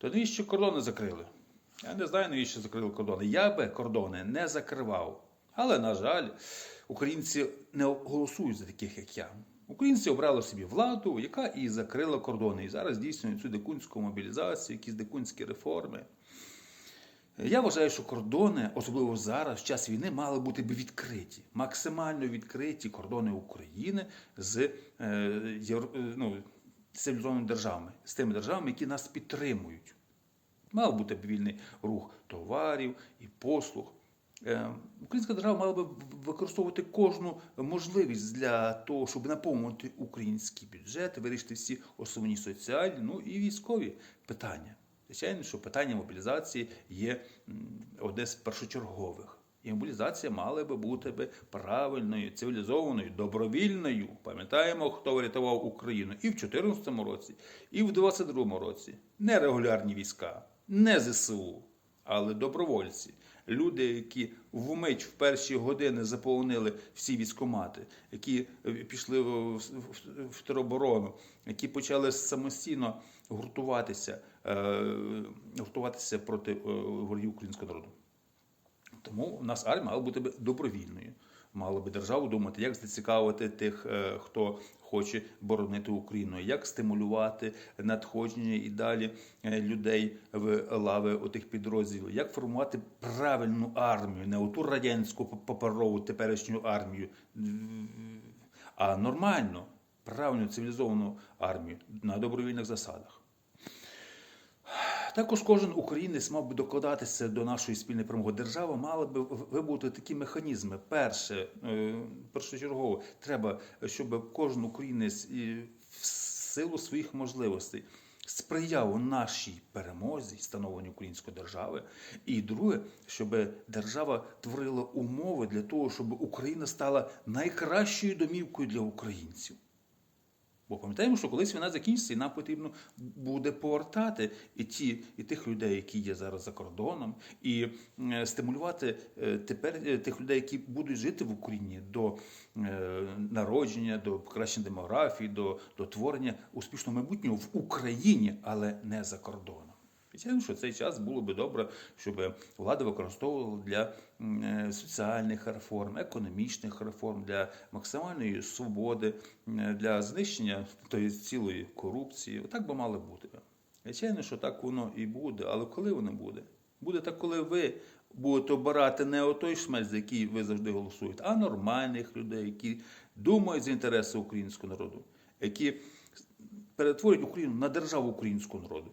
То навіщо кордони закрили? Я не знаю, навіщо закрили кордони. Я би кордони не закривав. Але, на жаль, українці не голосують за таких, як я. Українці обрали собі владу, яка і закрила кордони. І зараз здійснюють цю дикунську мобілізацію, якісь дикунські реформи. Я вважаю, що кордони, особливо зараз, в час війни, мали бути б відкриті, максимально відкриті кордони України з е, е, ну, цивілізованими державами, з тими державами, які нас підтримують. Мав бути вільний рух товарів і послуг. Е, Українська держава мала б використовувати кожну можливість для того, щоб наповнити український бюджет, вирішити всі основні соціальні, ну і військові питання. Звичайно, що питання мобілізації є одне з першочергових. І мобілізація мала би бути би правильною, цивілізованою, добровільною. Пам'ятаємо, хто врятував Україну і в 2014 році, і в 2022 році. Не регулярні війська, не ЗСУ, але добровольці. Люди, які вмить в перші години заповнили всі військомати, які е, пішли в, тероборону, які почали самостійно гуртуватися, е, гуртуватися проти е, ворогів українського народу. Тому у нас армія мала бути добровільною. Мала би державу думати, як зацікавити тих, е, хто хоче боронити Україну, як стимулювати надходження і далі е, людей в лави отих підрозділів, як формувати правильну армію, не оту радянську паперову теперішню армію, а нормальну, правильну цивілізовану армію на добровільних засадах. Також кожен українець мав би докладатися до нашої спільної перемоги. Держава мала би вибудувати такі механізми. Перше, е, першочергово, треба, щоб кожен українець в силу своїх можливостей сприяв нашій перемозі, становленню української держави. І друге, щоб держава творила умови для того, щоб Україна стала найкращою домівкою для українців. Бо пам'ятаємо, що колись війна закінчиться, і нам потрібно буде повертати і ті, і тих людей, які є зараз за кордоном, і е, стимулювати е, тепер е, тих людей, які будуть жити в Україні до народження, до покращення демографії, до, до творення успішного майбутнього в Україні, але не за кордоном. Звичайно, що цей час було би добре, щоб влада використовувала для е, соціальних реформ, економічних реформ, для максимальної свободи, для знищення тої цілої корупції. Так би мало бути. Звичайно, що так воно і буде, але коли воно буде? Буде так, коли ви будете обирати не отой шмель, за який ви завжди голосуєте, а нормальних людей, які думають за інтереси українського народу, які перетворюють Україну на державу українського народу.